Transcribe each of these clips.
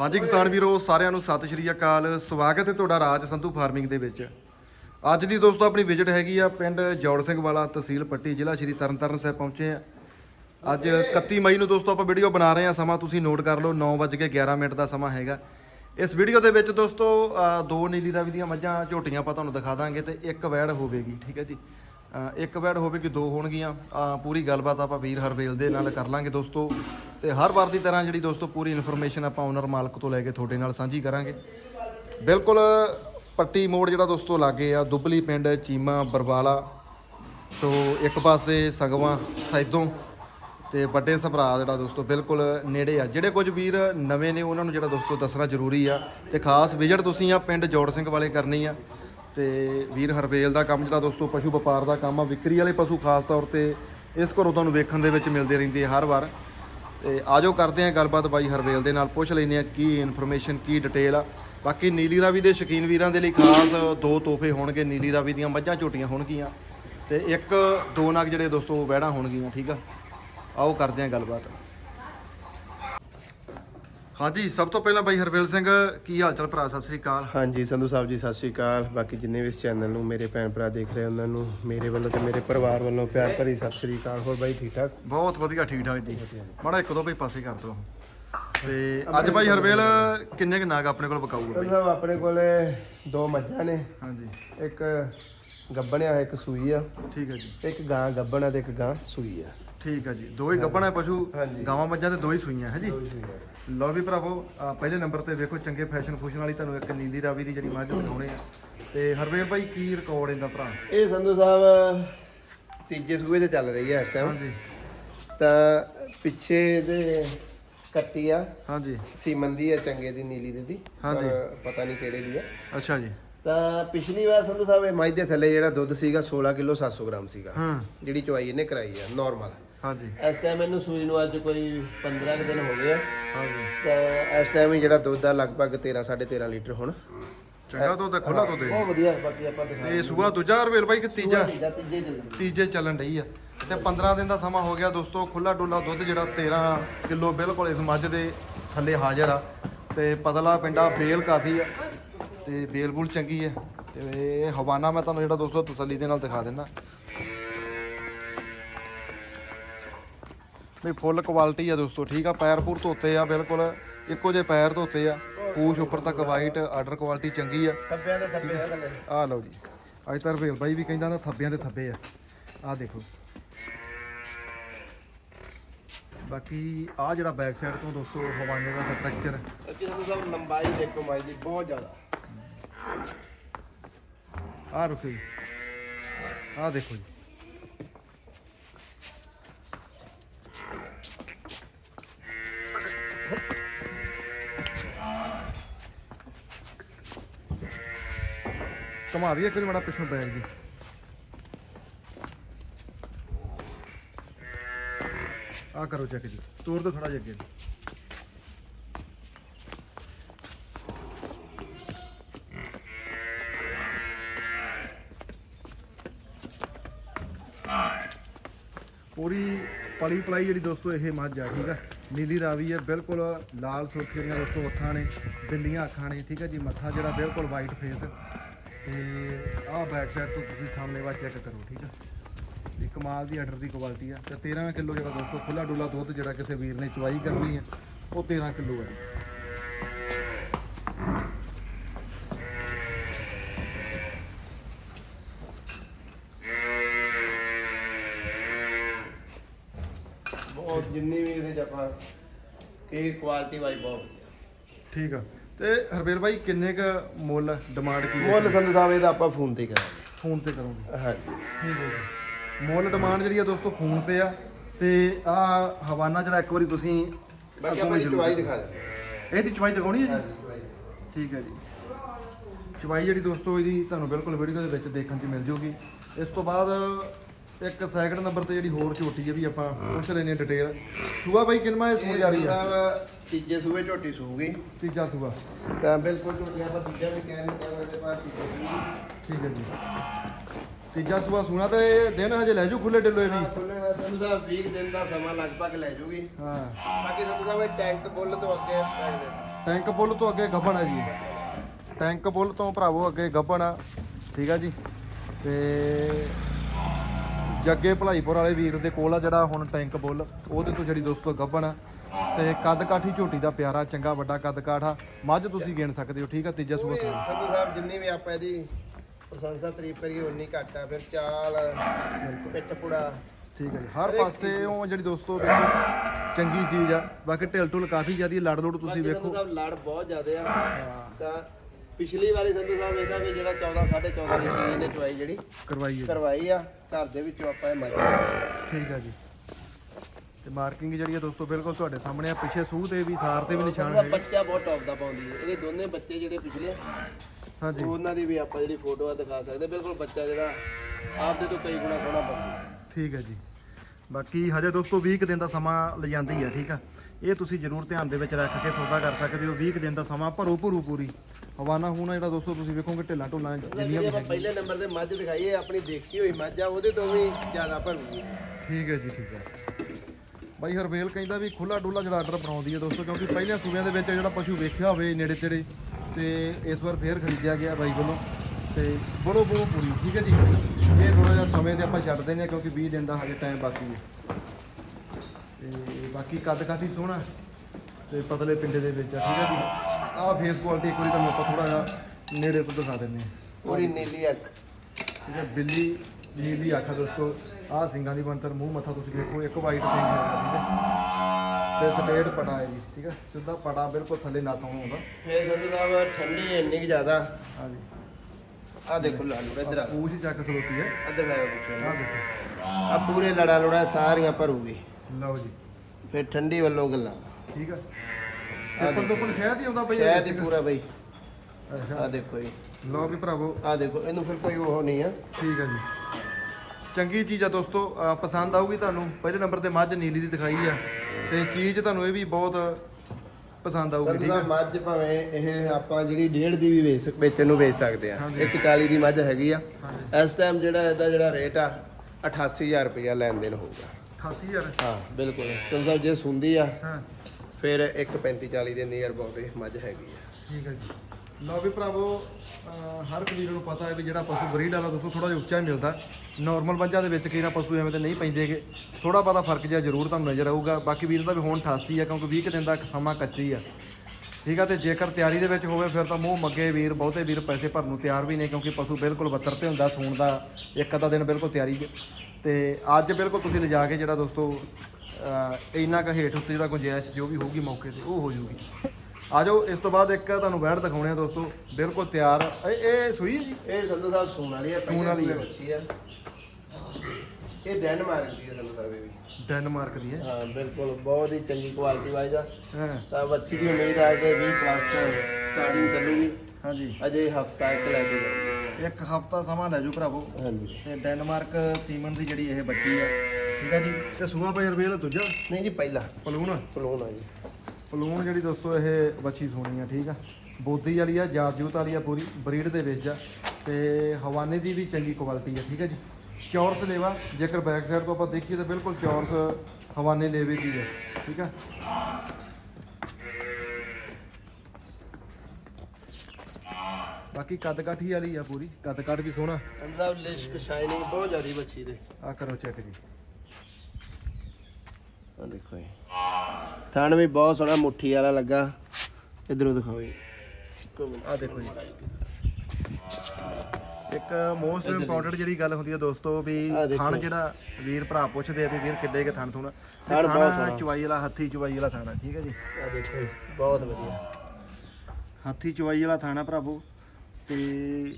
ਹਾਂਜੀ ਕਿਸਾਨ ਵੀਰੋ, ਸਾਰਿਆਂ ਨੂੰ ਸਤਿ ਸ਼੍ਰੀ ਅਕਾਲ। ਸਵਾਗਤ ਹੈ ਤੁਹਾਡਾ ਰਾਜ ਸੰਧੂ ਫਾਰਮਿੰਗ ਦੇ ਵਿੱਚ। ਅੱਜ ਦੀ ਦੋਸਤੋ ਆਪਣੀ ਵਿਜ਼ਿਟ ਹੈਗੀ ਆ ਪਿੰਡ ਜੌੜ ਸਿੰਘ ਵਾਲਾ ਤਹਿਸੀਲ ਪੱਟੀ ਜ਼ਿਲ੍ਹਾ ਸ਼੍ਰੀ ਤਰਨਤਾਰਨ ਸਾਹਿਬ ਪਹੁੰਚੇ ਆ। ਅੱਜ 31 ਮਈ ਨੂੰ ਦੋਸਤੋ ਆਪਾਂ ਵੀਡੀਓ ਬਣਾ ਰਹੇ ਆ, ਸਮਾਂ ਤੁਸੀਂ ਨੋਟ ਕਰ ਲਓ 9:11 ਮਿੰਟ ਦਾ ਸਮਾਂ ਹੈਗਾ। ਇਸ ਵੀਡੀਓ ਦੇ ਵਿੱਚ ਦੋਸਤੋ ਦੋ ਨੀਲੀ ਰਾਵੀ ਦੀਆਂ ਮੱਝਾਂ, ਝੋਟੀਆਂ ਆਪਾਂ ਤੁਹਾਨੂੰ ਦਿਖਾ ਦਾਂਗੇ ਤੇ ਇੱਕ ਵੈੜ ਹੋਵੇਗੀ, ਠੀਕ ਹੈ ਜੀ। ਇੱਕ ਵੈੜ ਹੋਵੇਗੀ ਦੋ ਹੋਣਗੀਆਂ ਪੂਰੀ ਗੱਲਬਾਤ ਆਪਾਂ ਵੀਰ ਹਰਵੇਲ ਦੇ ਨਾਲ ਕਰ ਲਾਂਗੇ ਦੋਸਤੋ। ਤੇ ਹਰ ਵਾਰ ਦੀ ਤਰ੍ਹਾਂ ਜਿਹੜੀ ਦੋਸਤੋ ਪੂਰੀ ਇਨਫੋਰਮੇਸ਼ਨ ਆਪਾਂ ਓਨਰ ਮਾਲਕ ਤੋਂ ਲੈ ਕੇ ਤੁਹਾਡੇ ਨਾਲ ਸਾਂਝੀ ਕਰਾਂਗੇ। ਬਿਲਕੁਲ ਪੱਟੀ ਮੋੜ ਜਿਹੜਾ ਦੋਸਤੋ ਲਾਗੇ ਆ, ਦੁੱਬਲੀ ਪਿੰਡ ਚੀਮਾ ਬਰਵਾਲਾ। ਸੋ ਇੱਕ ਪਾਸੇ ਸਗਵਾ ਸੈਦੋਂ ਤੇ ਵੱਡੇ ਸਭਰਾ ਜਿਹੜਾ ਦੋਸਤੋ ਬਿਲਕੁਲ ਨੇੜੇ ਆ। ਜਿਹੜੇ ਕੁਝ ਵੀਰ ਨਵੇਂ ਨੇ, ਉਹਨਾਂ ਨੂੰ ਜਿਹੜਾ ਦੋਸਤੋ ਦੱਸਣਾ ਜ਼ਰੂਰੀ ਆ। ਤੇ ਖਾਸ ਵਿਜ਼ਿਟ ਤੁਸੀਂ ਆ ਪਿੰਡ ਜੋੜ ਸਿੰਘ ਵਾਲੇ ਕਰਨੀ ਆ। ਤੇ ਵੀਰ ਹਰਵੇਲ ਦਾ ਕੰਮ ਜਿਹੜਾ ਦੋਸਤੋ, ਪਸ਼ੂ ਵਪਾਰ ਦਾ ਕੰਮ ਆ, ਵਿਕਰੀ ਵਾਲੇ ਪਸ਼ੂ ਖਾਸ ਤੌਰ ਤੇ ਇਸ ਘਰੋਂ ਤੁਹਾਨੂੰ ਵੇਖਣ ਦੇ ਵਿੱਚ ਮਿਲਦੇ ਰਹਿੰਦੇ ਹਰ ਵਾਰ। ਤੇ ਆਜੋ ਕਰਦੇ ਆ ਗੱਲਬਾਤ ਬਾਈ ਹਰਵੇਲ ਦੇ ਨਾਲ, ਪੁੱਛ ਲੈਂਦੇ ਆ ਕੀ ਇਨਫੋਰਮੇਸ਼ਨ ਕੀ ਡਿਟੇਲ ਆ। ਬਾਕੀ ਨੀਲੀ ਰਾਵੀ ਦੇ ਸ਼ੌਕੀਨ ਵੀਰਾਂ ਦੇ ਲਈ ਖਾਸ ਦੋ ਤੋਹਫੇ ਹੋਣਗੇ, ਨੀਲੀ ਰਾਵੀ ਦੀਆਂ ਮੱਝਾਂ ਝੋਟੀਆਂ ਹੋਣਗੀਆਂ ਤੇ ਇੱਕ ਦੋ ਨਗ ਜਿਹੜੇ ਦੋਸਤੋ, ਵਹਿੜਾਂ ਹੋਣਗੀਆਂ, ਠੀਕ ਆ? ਆਓ ਕਰਦੇ ਆ ਗੱਲਬਾਤ। ਹਾਂਜੀ ਸਭ ਤੋਂ ਪਹਿਲਾਂ ਬਾਈ ਹਰਵੇਲ ਸਿੰਘ ਕੀ ਹਾਲ ਚਾਲ ਭਰਾ? ਸਤਿ ਸ੍ਰੀ ਅਕਾਲ। ਹਾਂਜੀ ਸੰਧੂ ਸਾਹਿਬ ਜੀ ਸਤਿ ਸ਼੍ਰੀ ਅਕਾਲ। ਬਾਕੀ ਜਿੰਨੇ ਵੀ ਇਸ ਚੈਨਲ ਨੂੰ ਮੇਰੇ ਭੈਣ ਭਰਾ ਦੇਖ ਰਹੇ ਉਹਨਾਂ ਨੂੰ ਮੇਰੇ ਵੱਲੋਂ ਤੇ ਮੇਰੇ ਪਰਿਵਾਰ ਵੱਲੋਂ ਪਿਆਰ ਭਰੀ ਸਤਿ ਸ਼੍ਰੀ ਅਕਾਲ। ਹੋਰ ਬਾਈ ਠੀਕ ਠਾਕ? ਬਹੁਤ ਵਧੀਆ ਠੀਕ ਠਾਕ ਜੀ। ਮਾੜਾ ਇੱਕ ਦੋ ਭਾਈ ਪਾਸੇ ਕਰ ਦੋ ਤੇ ਅੱਜ ਬਾਈ ਹਰਵੇਲ ਕਿੰਨੇ ਕੁ ਨਾਗ ਆਪਣੇ ਕੋਲ ਸੰਧੂ ਬਾਈ? ਸਾਹਿਬ ਆਪਣੇ ਕੋਲੇ ਦੋ ਮੱਝਾਂ ਨੇ। ਹਾਂਜੀ। ਇੱਕ ਗੱਬਣ ਆ ਇੱਕ ਸੂਈ ਆ। ਠੀਕ ਹੈ ਜੀ। ਇੱਕ ਗਾਂ ਗੱਬਣ ਆ ਤੇ ਇੱਕ ਗਾਂ ਸੂਈ ਆ। ਠੀਕ ਹੈ ਜੀ। ਦੋ ਹੀ ਗੱਭਣ ਹੈ ਪਸ਼ੂ ਹਾਂਜੀ। ਗਾਵਾਂ ਮੱਝਾਂ ਤੇ ਦੋ ਹੀ ਸੂਈਆਂ ਹੈ ਜੀ? ਦੋ ਹੀ ਸੂਈਆਂ। ਲਓ ਵੀ ਭਰਾਵੋ ਪਹਿਲੇ ਨੰਬਰ ਤੇ ਵੇਖੋ ਚੰਗੇ ਫੈਸ਼ਨ ਫੂਸ਼ਨ ਵਾਲੀ ਤੁਹਾਨੂੰ ਇੱਕ ਨੀਲੀ ਰਾਵੀ ਦੀ ਜਿਹੜੀ ਮੱਝ ਦਿਖਾਉਣੇ ਆ। ਤੇ ਹਰਵੇਲ ਭਾਈ ਕੀ ਰਿਕਾਰਡ ਇਹਦਾ ਭਰਾ? ਇਹ ਸੰਧੂ ਸਾਹਿਬ ਤੀਜੇ ਸੂਏ ਤੇ ਚੱਲ ਰਹੀ ਹੈ ਇਸ ਟਾਈਮ ਹਾਂਜੀ। ਤਾਂ ਪਿੱਛੇ ਦੇ ਕੱਟੀ ਆ। ਹਾਂਜੀ। ਸੀਮਨ ਦੀ ਆ ਚੰਗੇ ਦੀ ਨੀਲੀ ਦੀ ਦੀ ਹਾਂਜੀ। ਪਰ ਪਤਾ ਨਹੀਂ ਕਿਹੜੇ ਦੀ ਆ। ਅੱਛਾ ਜੀ। ਤਾਂ ਪਿਛਲੀ ਵਾਰ ਸੰਧੂ ਸਾਹਿਬ ਇਹ ਮੱਝ ਦੇ ਥੱਲੇ ਜਿਹੜਾ ਦੁੱਧ ਸੀਗਾ 16 ਕਿਲੋ 700 ਗ੍ਰਾਮ ਸੀਗਾ। ਹਾਂ। ਜਿਹੜੀ ਚਵਾਈ ਇਹਨੇ ਕਰਾਈ ਆ ਨਾਰਮਲ ਹਾਂਜੀ। ਇਸ ਟਾਈਮ ਇਹਨੂੰ ਸੂਈ ਨੂੰ ਅੱਜ ਕੋਈ 15 ਕੁ ਦਿਨ ਹੋ ਗਏ ਆ। ਹਾਂਜੀ। ਤਾਂ ਇਸ ਟਾਈਮ ਹੀ ਜਿਹੜਾ ਦੁੱਧ ਆ ਲਗਭਗ 13 13.5 ਲੀਟਰ ਹੁਣ। ਚੰਗਾ ਦੁੱਧ ਹੈ, ਖੁੱਲਾ ਦੁੱਧ। ਹੈ ਬਹੁਤ ਵਧੀਆ ਬਾਕੀ ਆਪਾਂ ਦਿਖਾ ਤੇ ਸੂਆ ਦੂਜਾ ਹਰਵੇਲ ਭਾਈ ਕਿ ਤੀਜਾ? ਤੀਜਾ ਤੀਜੇ ਚੱਲਣ ਤੀਜੇ ਚੱਲਣ ਰਹੀ ਆ। ਤੇ 15 ਦਿਨ ਦਾ ਸਮਾਂ ਹੋ ਗਿਆ ਦੋਸਤੋ ਖੁੱਲਾ ਡੁੱਲਾ ਦੁੱਧ ਜਿਹੜਾ 13 ਕਿਲੋ ਬਿਲਕੁਲ ਇਸ ਮੱਝ ਦੇ ਥੱਲੇ ਹਾਜ਼ਰ ਆ। ਤੇ ਪਤਲਾ ਪਿੰਡਾ ਬੇਲ ਕਾਫੀ ਆ। ਤੇ ਬੇਲ ਬੂਲ ਚੰਗੀ ਆ। ਤੇ ਇਹ ਹਵਾਨਾ ਮੈਂ ਤੁਹਾਨੂੰ ਜਿਹੜਾ ਦੋਸਤੋ ਤਸੱਲੀ ਦੇ ਨਾਲ ਦਿਖਾ ਦਿੰਦਾ। ਵੀ ਫੁੱਲ ਕੁਆਲਿਟੀ ਆ ਦੋਸਤੋ ਠੀਕ ਆ ਪੈਰ ਪੂਰ ਧੋਤੇ ਆ ਬਿਲਕੁਲ ਇੱਕੋ ਜਿਹੇ ਪੈਰ ਧੋਤੇ ਆ ਪੂਛ ਉੱਪਰ ਤੱਕ ਵਾਈਟ ਆਰਡਰ ਕੁਆਲਿਟੀ ਚੰਗੀ ਆ। ਥੱਬਿਆਂ ਦੇ ਥੱਬੇ ਆ ਥੱਲੇ। ਆ ਲਓ ਜੀ ਅੱਜ ਤਾਂ ਰਵੇਲ ਬਾਈ ਵੀ ਕਹਿੰਦਾ ਨਾ ਥੱਬਿਆਂ ਦੇ ਥੱਬੇ ਆ। ਆ ਦੇਖੋ। ਬਾਕੀ ਆ ਜਿਹੜਾ ਬੈਕ ਸਾਈਡ ਤੋਂ ਦੋਸਤੋ ਹਵਾਨੇ ਦਾ ਸਟਰਕਚਰ ਸੰਧੂ ਸਾਹਿਬ ਲੰਬਾਈ ਦੇਖੋ ਮਾਈ ਦੀ ਬਹੁਤ ਜ਼ਿਆਦਾ। ਆ ਰੁਕੋ ਜੀ। ਆ ਦੇਖੋ ਜੀ। ਕਮਾ ਦੀ ਇੱਕ ਵਾਰੀ ਮਾੜਾ ਪਿੱਛੋਂ ਬੈਗ ਜੀ। ਆ ਕਰੋ ਚੈੱਕ ਜੀ, ਤੋਰ ਤੋਂ ਥੋੜਾ ਜਿਹਾ ਅੱਗੇ। ਪੂਰੀ ਪਲੀ ਪਲਾਈ ਜਿਹੜੀ ਦੋਸਤੋ, ਇਹ ਮੱਝ ਆ, ਠੀਕ ਆ? ਨੀਲੀ ਰਾਵੀ ਹੈ ਬਿਲਕੁਲ ਲਾਲ ਸੁਰਖੀ ਦੀਆਂ ਦੋਸਤੋ ਅੱਖਾਂ ਨੇ ਬਿੱਲੀਆਂ ਅੱਖਾਂ ਨੇ, ਠੀਕ ਹੈ ਜੀ? ਮੱਥਾ ਜਿਹੜਾ ਬਿਲਕੁਲ ਵਾਈਟ ਫੇਸ ਤੇ ਆਹ ਬੈਕ ਸਾਈਡ ਤੋਂ ਤੁਸੀਂ ਸਾਹਮਣੇ ਵਾ ਚੈੱਕ ਕਰੋ ਠੀਕ ਆ? ਇਹ ਕਮਾਲ ਦੀ ਆਰਡਰ ਦੀ ਕੁਆਲਿਟੀ ਆ। ਤੇ 13 ਕਿਲੋ ਜਿਹੜਾ ਦੋਸਤੋ ਖੁੱਲਾ ਡੁੱਲਾ ਦੁੱਧ ਜਿਹੜਾ ਕਿਸੇ ਵੀਰ ਨੇ ਚਵਾਈ ਕਰਨੀ ਹੈ ਉਹ 13 ਕਿਲੋ ਹੈ ਬਹੁਤ ਜਿੰਨੀ ਵੀ ਇਹਦੇ ਚ ਆਪਾਂ ਕੀ ਕੁਆਲਿਟੀ ਵਾਈ ਬਹੁਤ ਠੀਕ ਆ। ਤੇ ਹਰਬੇਲ ਭਾਈ ਕਿੰਨੇ ਕ ਮੁੱਲ ਡਿਮਾਂਡ ਕੀ ਹੈ ਮੁੱਲ ਸੰਧੂ ਸਾਹਿਬ ਇਹਦਾ ਆਪਾਂ ਫੋਨ ਤੇ ਕਰਾਂਗੇ। ਫੋਨ ਤੇ ਕਰੋਗੇ? ਹਾਂਜੀ। ਠੀਕ ਹੈ ਜੀ। ਮੁੱਲ ਡਿਮਾਂਡ ਜਿਹੜੀ ਆ ਦੋਸਤੋ ਫੋਨ ਤੇ ਆ। ਤੇ ਆ ਹਵਾਨਾ ਜਿਹੜਾ ਇੱਕ ਵਾਰੀ ਤੁਸੀਂ ਬਾਕੀ ਆਪਾਂ ਇਹਦੀ ਚਵਾਈ ਦਿਖਾ। ਦਿੰਦੇ ਇਹਦੀ ਚਵਾਈ ਦਿਖਾਉਣੀ ਹੈ ਜੀ? ਠੀਕ ਹੈ ਜੀ। ਚਵਾਈ ਜਿਹੜੀ ਦੋਸਤੋ ਇਹਦੀ ਤੁਹਾਨੂੰ ਬਿਲਕੁਲ ਵੀਡੀਓ ਦੇ ਵਿੱਚ ਦੇਖਣ 'ਚ ਮਿਲ ਜੂਗੀ। ਇਸ ਤੋਂ ਬਾਅਦ ਇੱਕ ਸੈਕਿੰਡ ਨੰਬਰ ਤੇ ਜਿਹੜੀ ਹੋਰ ਝੋਟੀ ਹੈ ਵੀ ਆਪਾਂ ਪੁੱਛ ਲੈਨੇ ਡਿਟੇਲ ਸੂਆ ਬਾਈ ਕਿੰਨਾ ਇਹ ਸੂਆ ਜਾ ਰਹੀ ਆ ਸਾਹਿਬ ਤੀਜੇ ਸੂਏ ਝੋਟੀ ਸੂਗੀ। ਤੀਜਾ ਸੂਆ ਤਾਂ ਬਿਲਕੁਲ ਝੋਟੀਆਂ ਆਪਾਂ ਦੂਜਾ ਵੀ ਕਹਿ ਨਹੀਂ ਸਕਦੇ ਪਰ ਤੀਜੇ ਠੀਕ ਹੈ ਜੀ। ਤੀਜਾ ਸੂਆ ਸੂਣਾ ਤੇ ਇਹ ਦਿਨ ਹਜੇ ਲੈ ਜੂ ਖੁੱਲੇ ਡਿੱਲੋ ਇਹ ਵੀ? ਖੁੱਲੇ ਸੰਧੂ ਸਾਹਿਬ 20 ਦਿਨ ਦਾ ਸਮਾਂ ਲਗਭਗ ਲੈ ਜੂਗੀ। ਹਾਂ। ਬਾਕੀ ਸੰਧੂ ਸਾਹਿਬ ਇਹ ਟੈਂਕ ਬੁੱਲ ਤੋਂ ਅੱਗੇ ਰੱਖਦੇ ਟੈਂਕ ਪੁੱਲ ਤੋਂ ਅੱਗੇ ਗੱਬਣ ਆ ਜੀ। ਟੈਂਕ ਪੁੱਲ ਤੋਂ ਭਰਾਵੋ ਅੱਗੇ ਗੱਬਣ ਆ। ਠੀਕ ਆ ਜੀ। ਤੇ ਜੱਗੇ ਭਲਾਈਪੁਰ ਵਾਲੇ ਵੀਰ ਦੇ ਕੋਲ ਆ ਜਿਹੜਾ ਹੁਣ ਟੈਂਕ ਪੁੱਲ ਉਹਦੇ ਤੋਂ ਜਿਹੜੀ ਦੋਸਤੋ ਗੱਬਣ ਆ। ਤੇ ਕੱਦ ਕਾਠੀ ਝੋਟੀ ਦਾ ਪਿਆਰਾ ਚੰਗਾ ਵੱਡਾ ਕੱਦ ਕਾਠਾ ਮੱਝ ਤੁਸੀਂ ਗਿਣ ਸਕਦੇ ਹੋ ਠੀਕ ਆ? ਤੀਜਾ ਸੂਆ ਸੰਧੂ ਸਾਹਿਬ ਜਿੰਨੀ ਵੀ ਆਪਾਂ ਇਹਦੀ ਪ੍ਰਸ਼ੰਸਾ ਤਾਰੀਫ ਕਰੀਏ ਉਨੀ ਘੱਟ ਆ। ਫਿਰ ਚਾਲ ਪਿੱਠ ਪੁੜਾ। ਠੀਕ ਹੈ ਜੀ। ਹਰ ਪਾਸੇ ਉਹ ਜਿਹੜੀ ਦੋਸਤੋ ਵੇਖੋ ਚੰਗੀ ਚੀਜ਼ ਆ। ਬਾਕੀ ਢਿਲ ਢੁਲ ਕਾਫੀ ਜ਼ਿਆਦੀ ਲੜ ਲੋੜ ਤੁਸੀਂ ਵੇਖੋ। ਸਾਹਿਬ ਲੜ ਬਹੁਤ ਜ਼ਿਆਦੇ ਆ। ਤਾਂ ਪਿਛਲੀ ਵਾਰੀ ਸੰਧੂ ਸਾਹਿਬ ਇਹਦਾ ਵੀ ਜਿਹੜਾ 14 14.5 ਲੀਟਰ ਇਹਨੇ ਚਵਾਈ ਜਿਹੜੀ ਕਰਵਾਈ ਆ। ਘਰ ਦੇ ਵਿੱਚੋਂ ਆਪਾਂ ਇਹ ਮੱਝ ਠੀਕ ਹੈ ਜੀ। ਤੇ ਮਾਰਕਿੰਗ ਜਿਹੜੀ ਹੈ ਦੋਸਤੋ ਬਿਲਕੁਲ ਤੁਹਾਡੇ ਸਾਹਮਣੇ ਆ। ਪਿੱਛੇ ਸੂਹ ਤੇ ਵੀ ਸਾਰ ਤੇ ਵੀ ਨਿਸ਼ਾਨ ਹੈ ਬੱਚਾ ਬਹੁਤ ਟੌਪ ਦਾ ਪਾਉਂਦੀ ਹੈ। ਇਹਦੇ ਦੋਨੇ ਬੱਚੇ ਜਿਹੜੇ ਪਿਛਲੇ ਹਾਂਜੀ। ਉਹਨਾਂ ਦੀ ਵੀ ਆਪਾਂ ਜਿਹੜੀ ਫੋਟੋ ਆ ਦਿਖਾ ਸਕਦੇ। ਬਿਲਕੁਲ ਬੱਚਾ ਜਿਹੜਾ ਆਪਦੇ ਤੋਂ ਕਈ ਗੁਣਾ ਸੋਹਣਾ ਪਾਉਂਦੀ ਠੀਕ ਹੈ ਜੀ। ਬਾਕੀ ਹਜੇ ਦੋਸਤੋ 20 ਕੁ ਦਿਨ ਦਾ ਸਮਾਂ ਲਿਜਾਂਦੀ ਹੈ ਠੀਕ ਆ। ਇਹ ਤੁਸੀਂ ਜ਼ਰੂਰ ਧਿਆਨ ਦੇ ਵਿੱਚ ਰੱਖ ਕੇ ਸੌਦਾ ਕਰ ਸਕਦੇ ਹੋ। 20 ਕੁ ਦਿਨ ਦਾ ਸਮਾਂ ਭਰੋ ਭਰੂ ਪੂਰੀ। ਹਵਾਨਾ ਹੂਣਾ ਜਿਹੜਾ ਦੋਸਤੋ ਤੁਸੀਂ ਵੇਖੋਗੇ ਢਿੱਲਾਂ ਢੁੱਲਾਂ ਜਿੰਨੀਆਂ ਵੀ ਆਪਾਂ। ਪਹਿਲੇ ਨੰਬਰ ਤੇ ਮੱਝ ਦਿਖਾਈ ਹੈ ਆਪਣੀ ਦੇਖੀ ਹੋਈ ਮੱਝ ਆ ਉਹਦੇ ਤੋਂ ਵੀ ਜ਼ਿਆਦਾ ਭਰੂਗੀ। ਠੀਕ ਹੈ ਜੀ ਠੀਕ ਹੈ। ਬਾਈ ਹਰਵੇਲ ਕਹਿੰਦਾ ਵੀ ਖੁੱਲਾ ਡੁੱਲਾ ਜਿਹੜਾ ਆਰਡਰ ਬਣਾਉਂਦੀ ਹੈ ਦੋਸਤੋ ਕਿਉਂਕਿ ਪਹਿਲੇ ਸੂਬਿਆਂ ਦੇ ਵਿੱਚ ਜਿਹੜਾ ਪਸ਼ੂ ਵੇਖਿਆ ਹੋਵੇ ਨੇੜੇ ਤੇੜੇ ਤੇ ਇਸ ਵਾਰ ਫੇਰ ਖਰੀਦਿਆ ਗਿਆ ਬਾਈ ਵੱਲੋਂ ਤੇ ਬੜੋ ਬੜੋ ਪੂਰੀ ਠੀਕ ਹੈ ਜੀ? ਇਹ ਥੋੜਾ ਜਿਹਾ ਸਮੇਂ ਤੇ ਆਪਾਂ ਛੱਡ ਦਿੰਦੇ ਹਾਂ ਕਿਉਂਕਿ 20 ਦਿਨ ਦਾ ਹਜੇ ਟਾਈਮ ਬਾਕੀ ਹੈ। ਤੇ ਬਾਕੀ ਕੱਦ ਕਾਫੀ ਸੋਹਣਾ ਤੇ ਪਤਲੇ ਪਿੰਡੇ ਦੇ ਵਿੱਚ ਆ, ਠੀਕ ਹੈ ਜੀ? ਆਹ ਫੇਸ ਕੁਆਲਿਟੀ ਇੱਕ ਵਾਰੀ ਤੁਹਾਨੂੰ ਆਪਾਂ ਥੋੜਾ ਜਿਹਾ ਨੇੜੇ ਤੋਂ ਦਿਖਾ ਦਿੰਦੇ ਹਾਂ। ਪੂਰੀ ਨੀਲੀ ਅੱਖ। ਠੀਕ ਹੈ ਬਿੱਲੀ ਨੀਲੀ ਅੱਖ ਦੋਸਤੋ। ਆਹ ਸਿੰਘਾਂ ਦੀ ਬਣਤਰ ਮੂੰਹ ਮੱਥਾ ਤੁਸੀਂ ਦੇਖੋ ਇੱਕ ਵਾਈਟ ਸਿੰਘ ਹੈਗਾ ਠੀਕ ਹੈ। ਤੇ ਸਟੇਟ ਪਟਾ ਹੈ ਜੀ ਠੀਕ ਹੈ। ਸਿੱਧਾ ਪਟਾ ਬਿਲਕੁਲ ਥੱਲੇ ਨਾ ਸੌਣ ਆਉਂਦਾ ਫੇਰ ਸੰਧੂ ਸਾਹਿਬ ਠੰਡੀ ਇੰਨੀ ਕੁ ਜ਼ਿਆਦਾ। ਹਾਂਜੀ ਆ ਦੇਖੋ ਲਾਲੂ ਇੱਧਰ ਆ। ਪੂਛ ਚੱਕ ਖਲੋਤੀ ਹੈ। ਅੱਧੇ ਵੇ ਆਹ ਦੇਖੋ। ਆ ਪੂਰੇ ਲੜਾ ਲੜਾ ਸਾਰੀਆਂ ਭਰੂਗੀ। ਲਓ ਜੀ। ਫਿਰ ਠੰਡੀ ਵੱਲੋਂ ਗੱਲਾਂ। ਠੀਕ ਹੈ। ਇਹ ਤੋਂ ਕੋਲ ਸ਼ਹਿਦ ਹੀ ਆਉਂਦਾ ਬਈ ਸ਼ਾਇਦ ਹੀ ਪੂਰਾ ਬਈ। ਆ ਦੇਖੋ ਜੀ। ਲਓ ਵੀ ਭਰਾਵੋ। ਆ ਦੇਖੋ ਇਹਨੂੰ ਫਿਰ ਕੋਈ ਉਹ ਨਹੀਂ ਆ। ਠੀਕ ਹੈ ਜੀ। ਚੰਗੀ ਚੀਜ਼ ਆ ਦੋਸਤੋ ਅਹ ਪਸੰਦ ਆਊਗੀ ਤੁਹਾਨੂੰ। ਪਹਿਲੇ ਨੰਬਰ ਤੇ ਮੱਝ ਨੀਲੀ ਦੀ ਦਿਖਾਈ ਆ। ਤੇ ਚੀਜ਼ ਤੁਹਾਨੂੰ ਇਹ ਵੀ ਬਹੁਤ ਪਸੰਦ ਆਊਗੀ ਠੀਕ ਹੈ ਮੱਝ ਭਾਵੇਂ ਇਹ ਆਪਾਂ ਜਿਹੜੀ ਡੇਢ ਦੀ ਵੀ ਵੇਚ ਸਕ ਵੇਚਣ ਨੂੰ ਵੇਚ ਸਕਦੇ ਆ। ਹਾਂਜੀ। 140 ਦੀ ਮੱਝ ਹੈਗੀ ਆ। ਇਸ ਟਾਈਮ ਜਿਹੜਾ ਇਹਦਾ ਜਿਹੜਾ ਰੇਟ ਆ 88000 ਰੁਪਇਆ ਲੈਣ ਦੇਣ ਹੋਊਗਾ। 88000 ਹਾਂ ਬਿਲਕੁਲ। ਸੰਧੂ ਸਾਹਿਬ ਜੇ ਸੁੰਦੀ ਆ ਹਾਂ। ਫਿਰ 135 40 ਦੇ ਨੀਅਰ ਇਹ ਮੱਝ ਹੈਗੀ ਆ। ਠੀਕ ਹੈ ਜੀ। ਲਓ ਵੀ ਭਰਾਵੋ ਹਰ ਇੱਕ ਵੀਰ ਨੂੰ ਪਤਾ ਹੈ ਵੀ ਜਿਹੜਾ ਪਸ਼ੂ ਬਰੀਡ ਵਾਲਾ ਦੋਸਤੋ ਥੋੜਾ ਜਿਹਾ ਉੱਚਾ ਹੀ ਮਿਲਦਾ। ਨਾਰਮਲ ਮੱਝਾਂ ਦੇ ਵਿੱਚ ਕਈ ਨਾ ਪਸ਼ੂ ਐਵੇਂ ਤੇ ਨਹੀਂ ਪੈਂਦੇਗੇ ਥੋੜਾ ਬਹੁਤਾ ਫ਼ਰਕ ਜਿਹਾ ਜ਼ਰੂਰ ਤੁਹਾਨੂੰ ਨਜ਼ਰ ਆਊਗਾ। ਬਾਕੀ ਵੀਰ ਦਾ ਵੀ ਹੁਣ 88 ਆ, ਕਿਉਂਕਿ 20 ਕੁ ਦਿਨ ਦਾ ਸਮਾਂ ਕੱਚੀ ਆ। ਠੀਕ ਆ, ਤੇ ਜੇਕਰ ਤਿਆਰੀ ਦੇ ਵਿੱਚ ਹੋਵੇ ਫਿਰ ਤਾਂ ਮੂੰਹ ਮੱਗੇ ਵੀਰ, ਬਹੁਤੇ ਵੀਰ ਪੈਸੇ ਭਰਨ ਨੂੰ ਤਿਆਰ ਵੀ ਨੇ, ਕਿਉਂਕਿ ਪਸ਼ੂ ਬਿਲਕੁਲ ਬੱਤਰ ਤੇ ਹੁੰਦਾ ਸੂਣ ਦਾ। ਇੱਕ ਅੱਧਾ ਦਿਨ ਬਿਲਕੁਲ ਤਿਆਰੀ ਤੇ- ਤੇ ਅੱਜ ਬਿਲਕੁਲ ਤੁਸੀਂ ਲਿਜਾ ਕੇ ਜਿਹੜਾ ਦੋਸਤੋ ਇੰਨਾ ਕੁ ਹੇਠ ਉੱਤੇ ਜਿਹੜਾ ਗੁੰਜਾਇਸ਼ ਜੋ ਵੀ ਹੋਊਗੀ ਮੌਕੇ ਤੇ, ਉਹ ਹੋ ਜਾਊਗੀ। ਆ ਜਾਓ ਇਸ ਤੋਂ ਬਾਅਦ ਇੱਕ ਤੁਹਾਨੂੰ ਬੈਠ ਦਿਖਾਉਣੇ ਆ ਦੋਸਤੋ। ਬਿਲਕੁਲ ਤਿਆਰ। ਇਹ ਇਹ ਸੂਈ ਹੈ ਜੀ? ਇਹ ਸੰਧੂ ਸਾਹਿਬ ਸੂਣ ਵਾਲੀ ਆ ਸੂਣ ਵਾਲੀ। ਬੱਚੀ ਆ। ਇਹ ਡੈਨਮਾਰਕ ਦੀ ਹੈ ਸੰਧੂ ਸਾਹਿਬ ਇਹ ਵੀ। ਡੈਨਮਾਰਕ ਦੀ ਹੈ। ਹਾਂ ਬਿਲਕੁਲ ਬਹੁਤ ਹੀ ਚੰਗੀ ਕੁਆਲਿਟੀ ਵਾਈਜ਼ ਆ। ਹਾਂ। ਤਾਂ ਬੱਚੀ ਦੀ ਉਮੀਦ ਆ ਕਿ 20 ਪਲੱਸ ਸਟਾਰਟਿੰਗ ਚੱਲੂਗੀ। ਹਾਂਜੀ। ਅਜੇ ਹਫਤਾ ਇੱਕ ਲੈ ਕੇ ਜਾਊਗੀ। ਇੱਕ ਹਫਤਾ ਸਮਾਂ ਲੈ ਜਾਓ ਭਰਾਵੋ। ਹਾਂਜੀ। ਤੇ ਡੈਨਮਾਰਕ ਸੀਮਨ ਦੀ ਜਿਹੜੀ ਇਹ ਬੱਚੀ ਆ ਠੀਕ ਹੈ ਜੀ? ਤੇ ਸੂਆ ਭਾਈ ਰਵੇਲ ਦੂਜਾ? ਨਹੀਂ ਜੀ ਪਹਿਲਾ। ਪਲੂਨ ਪਲੂਨ ਆ ਜੀ। ਪਲੂਨ ਜਿਹੜੀ ਦੋਸਤੋ ਇਹ ਬੱਚੀ ਸੋਹਣੀ ਆ ਠੀਕ ਆ? ਬੋਦੀ ਵਾਲੀ ਆ ਜਾਤ ਜੂਤ ਵਾਲੀ ਆ ਪੂਰੀ ਬਰੀਡ ਦੇ ਵਿੱਚ ਆ। ਤੇ ਹਵਾਨੇ ਦੀ ਵੀ ਚੰਗੀ ਕੁਆਲਿਟੀ ਆ ਠੀਕ ਹੈ ਜੀ? ਚੌਰਸ ਲੇਵਾ ਜੇਕਰ ਬੈਕ ਸਾਈਡ ਤੋਂ ਆਪਾਂ ਦੇਖੀਏ ਤਾਂ ਬਿਲਕੁਲ ਚੌਰਸ ਹਵਾਨੇ ਲੇਵੇ ਦੀ ਹੈ ਠੀਕ ਆ? ਬਾਕੀ ਕੱਦ ਕਾਠੀ ਵਾਲੀ ਆ ਪੂਰੀ ਕੱਦ ਕਾਠ ਵੀ ਸੋਹਣਾ। ਸਾਹਿਬ ਲਿਸ਼ਕ ਸ਼ਾਈਨਿੰਗ ਬਹੁਤ ਜ਼ਿਆਦੀ ਬੱਚੀ ਦੇ। ਆ ਕਰੋ ਚੈੱਕ ਜੀ। ਆ ਦੇਖੋ ਇਹ। ਥਣ ਵੀ ਬਹੁਤ ਸੋਹਣਾ ਮੁੱਠੀ ਵਾਲਾ ਲੱਗਾ। ਇਧਰੋਂ ਦਿਖਾਓ ਜੀ। ਆ ਦੇਖੋ ਜੀ। ਇੱਕ ਮੋਸਟ ਇੰਪੋਰਟੈਂਟ ਜਿਹੜੀ ਗੱਲ ਹੁੰਦੀ ਹੈ ਦੋਸਤੋ ਵੀ ਆਹ ਦੇਖੋ। ਥਣ ਜਿਹੜਾ ਵੀਰ ਭਰਾ ਪੁੱਛਦੇ ਆ ਵੀ ਵੀਰ ਕਿੱਡੇ ਕੇ ਥਣ ਥੁਣ ਥਣ ਬਹੁਤ ਸੋਹਣਾ। ਚੁਵਾਈ ਵਾਲਾ ਹੱਥੀ ਚੁਵਾਈ ਵਾਲਾ ਥਾਣਾ ਠੀਕ ਹੈ ਜੀ? ਆ ਦੇਖੋ ਜੀ, ਬਹੁਤ ਵਧੀਆ। ਹੱਥੀ ਚੁਵਾਈ ਵਾਲਾ ਥਾਣਾ ਭਰਾਵੋ। ਤੇ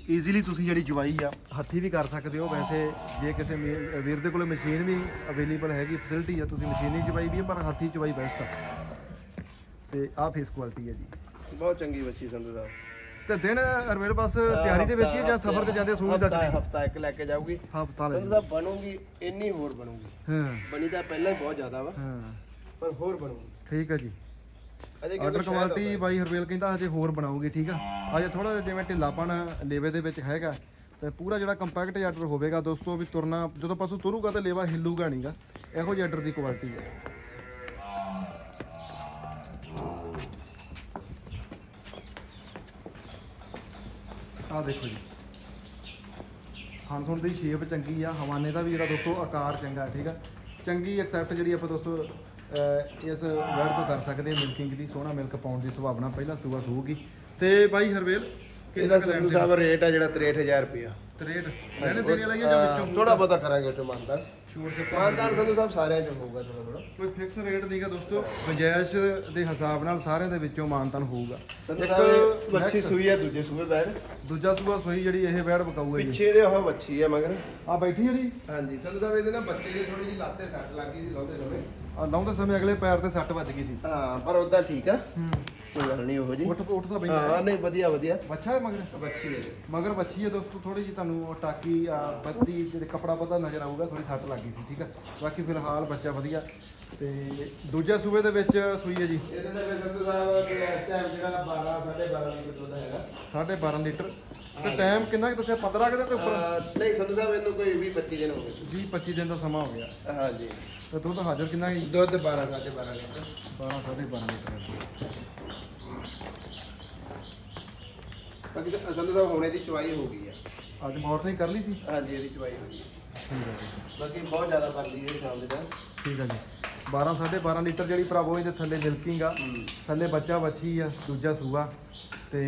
ਈਜ਼ੀਲੀ ਤੁਸੀਂ ਜਿਹੜੀ ਚੁਵਾਈ ਆ ਹੱਥੀ ਵੀ ਕਰ ਸਕਦੇ ਹੋ। ਵੈਸੇ ਜੇ ਕਿਸੇ ਮੀ- ਵੀਰ ਦੇ ਕੋਲ ਮਸ਼ੀਨ ਵੀ ਅਵੇਲੇਬਲ ਹੈਗੀ ਫੈਸਿਲਿਟੀ ਆ ਤੁਸੀਂ ਮਸ਼ੀਨੀ ਚੁਵਾਈ ਵੀ ਆ ਪਰ ਹੱਥੀ ਚੁਵਾਈ ਬੈਸਟ ਆ। ਤੇ ਆਹ ਫੇਸ ਕੁਆਲਿਟੀ ਹੈ ਜੀ। ਬਹੁਤ ਚੰਗੀ ਬੱਚੀ ਸੰਧੂ ਸਾਹਿਬ ਤੇ ਦਿਨ ਅਰਵੇਲ ਬਸ ਤਿਆਰੀ ਦੇ ਵਿੱਚ ਹੀ ਆ ਜਾਂ ਸਫ਼ਰ ਤੇ ਜਾਂਦੇ ਸੂਝ ਸਕਦੇ ਹਫਤਾ ਇੱਕ ਲੈ ਕੇ ਜਾਊਗੀ। ਹਫਤਾ ਲੈ ਸੰਧੂ ਸਾਹਿਬ ਬਣੂਗੀ ਇੰਨੀ ਹੋਰ ਬਣੂਗੀ। ਹਾਂ। ਬਣੀ ਤਾਂ ਪਹਿਲਾਂ ਹੀ ਬਹੁਤ ਜ਼ਿਆਦਾ ਵਾ ਹਾਂ। ਪਰ ਹੋਰ ਬਣੂਗੀ। ਠੀਕ ਹੈ ਜੀ। ਆਰਡਰ ਕੁਆਲਿਟੀ ਬਾਈ? ਹਰਵੇਲ ਕਹਿੰਦਾ ਹਜੇ ਹੋਰ ਬਣਾਉਗੇ ਠੀਕ ਆ? ਹਜੇ ਥੋੜਾ ਜਿਵੇਂ ਢਿੱਲਾਪਣ ਲੇਵੇ ਦੇ ਵਿੱਚ ਹੈਗਾ ਤੇ ਪੂਰਾ ਜਿਹੜਾ ਕੰਪੈਕਟ ਆਰਡਰ ਹੋਵੇਗਾ ਦੋਸਤੋ ਵੀ ਤੁਰਨਾ ਜਦੋਂ ਪਸ਼ੂ ਤੁਰੂਗਾ ਤੇ ਲੇਵਾ ਹਿੱਲੂਗਾ ਨਹੀਂਗਾ ਇਹੋ ਜਿਹੇ ਆਰਡਰ ਦੀ ਕੁਆਲਿਟੀ ਹੈ ਆ ਦੇਖੋ ਜੀ। ਖਾਨਸੋਨ ਦੀ ਸ਼ੇਪ ਚੰਗੀ ਆ ਹਵਾਨੇ ਦਾ ਵੀ ਜਿਹੜਾ ਦੋਸਤੋ ਆਕਾਰ ਚੰਗਾ ਠੀਕ ਆ? ਚੰਗੀ ਐਕਸੈਪਟ ਜਿਹੜੀ ਆਪਾਂ ਦੋਸਤੋ ਇਸ ਵਰਡ ਤੋਂ ਕਰ ਸਕਦੇ ਹਾਂ ਮਿਲਕਿੰਗ ਦੀ ਸੋਹਣਾ ਮਿਲਕ ਪਾਉਣ ਦੀ ਸੰਭਾਵਨਾ ਪਹਿਲਾਂ ਸੂਆ ਸੂਗੀ ਤੇ ਬਾਈ ਹਰਵੇਲ ਇਹਦਾ ਸੰਧੂ ਸਾਹਿਬ ਰੇਟ ਆ ਜਿਹੜਾ 63000 ਰੁਪਇਆ। 63 ਲੈਣੇ ਦੇਣੇ ਵਾਲੀ ਆ ਜਾਂ ਵਿੱਚੋਂ ਥੋੜਾ ਬਹੁਤਾ ਕਰਾਂਗੇ ਉਹ ਮੰਨਦਾ ਛੋੜ ਸੇ ਮਾਨਦਾਰ ਸੰਧੂ ਸਾਹਿਬ ਸਾਰਿਆਂ ਚ ਹੋਊਗਾ ਥੋੜਾ ਥੋੜਾ ਕੋਈ ਫਿਕਸ ਰੇਟ ਨਹੀਂਗਾ ਦੋਸਤੋ ਗੁੰਜਾਇਸ਼ ਦੇ ਹਿਸਾਬ ਨਾਲ ਸਾਰਿਆਂ ਦੇ ਵਿੱਚੋਂ ਮਾਨਤਨ ਹੋਊਗਾ। ਇੱਕ next, ਸੂਈ ਆ ਦੂਜੇ ਸੂਏ ਬੈਠ ਦੂਜਾ ਸੂਆ ਸੋਈ ਜਿਹੜੀ ਇਹ ਵੈੜ ਬਕਾਊ ਹੈ ਪਿੱਛੇ ਦੇ ਉਹ ਬੱਚੀ ਆ ਮਗਰ। ਆ ਬੈਠੀ ਜਿਹੜੀ? ਹਾਂਜੀ ਸੰਧੂ ਸਾਹਿਬ ਇਹਦੇ ਨਾਲ ਬੱਚੇ ਦੀ ਥੋੜੀ ਜਿਹੀ ਲੱਤੇ ਸੱਟ ਲੱਗ ਸੀ ਲਾਉਂਦੇ ਸਮੇਂ ਆ ਲਾਉਂਦੇ ਸਮੇਂ ਅਗਲੇ ਪੈਰ ਤੇ ਸੱਟ ਵੱਜ ਗਈ ਸੀ। ਹਾਂ ਪਰ ਉਦਾਂ ਠੀਕ ਆ। ਹੂੰ। ਕੋਈ ਗੱਲ ਨਹੀਂ ਉਹੋ ਜੀ ਉੱਠ ਉੱਠਦਾ ਬਈ ਹਾਂ ਨਹੀਂ ਵਧੀਆ ਵਧੀਆ। ਬੱਚਾ ਹੈ ਮਗਰ? ਬੱਚੀ ਹੈ ਮਗਰ ਬੱਚੀ ਹੈ ਦੋਸਤੋ ਥੋੜੀ ਜਿਹੀ ਤੁਹਾਨੂੰ ਉਹ ਟਾਕੀ ਆ ਬੱਤੀ ਜਿਹੜੇ ਕਪੜਾ ਪਤਾ ਨਜ਼ਰ ਆਊਗਾ ਥੋੜੀ ਸੱਟ ਲੱਗ ਗਈ ਸੀ ਠੀਕ ਆ? ਬਾਕੀ ਫਿਲਹਾਲ ਬੱਚਾ ਵਧੀਆ। ਤੇ ਦੂਜੇ ਸੂਬੇ ਦੇ ਵਿੱਚ ਸੂਈ ਹੈ ਜੀ। ਇਹਦੇ ਨਾਲ ਸੰਧੂ ਸਾਹਿਬ ਕਿ ਇਸ ਟਾਈਮ ਜਿਹੜਾ 12 12.5 ਲੀਟਰ ਦੁੱਧ ਹੈਗਾ। 12.5 ਲੀਟਰ। ਤੇ ਟਾਈਮ ਕਿੰਨਾ ਕਿ ਦੱਸਿਆ? 15 ਕਿ ਤੇ ਉੱਪਰ? ਅਹ ਨਹੀਂ ਸੰਧੂ ਸਾਹਿਬ ਇਹਨੂੰ ਕੋਈ 20 25 ਦਿਨ ਹੋ ਗਏ 20 25 ਦਿਨ ਦਾ ਸਮਾਂ ਹੋ ਗਿਆ। ਹਾਂਜੀ। ਤੇ ਦੁੱਧ ਹਾਜ਼ਰ ਕਿੰਨਾ ਹੈ ਦੁੱਧ 12 12.5 ਲੀਟਰ। 12 12.5 ਲੀਟਰ। ਬਾਕੀ ਤਾਂ ਸੰਧੂ ਸਾਹਿਬ ਹੁਣੇ ਦੀ ਚਵਾਈ ਹੋ ਗਈ ਆ। ਅੱਜ ਮਾਰਨਿੰਗ ਕਰ ਲਈ ਸੀ? ਹਾਂਜੀ ਇਹਦੀ ਚਵਾਈ ਹੋ ਗਈ ਠੀਕ ਹੈ ਜੀ। ਬਾਕੀ ਬਹੁਤ ਜ਼ਿਆਦਾ ਬਣਦੀ ਹੈ ਸ਼ਾਮ ਦੇ ਟਾਈਮ ਠੀਕ ਹੈ ਜੀ। 12 12.5 ਲੀਟਰ ਜਿਹੜੀ ਭਰਾਵੋ ਇਹਦੇ ਥੱਲੇ ਮਿਲਕਿੰਗ ਆ। ਥੱਲੇ ਬੱਚਾ ਬੱਚੀ ਆ ਦੂਜਾ ਸੂਆ। ਤੇ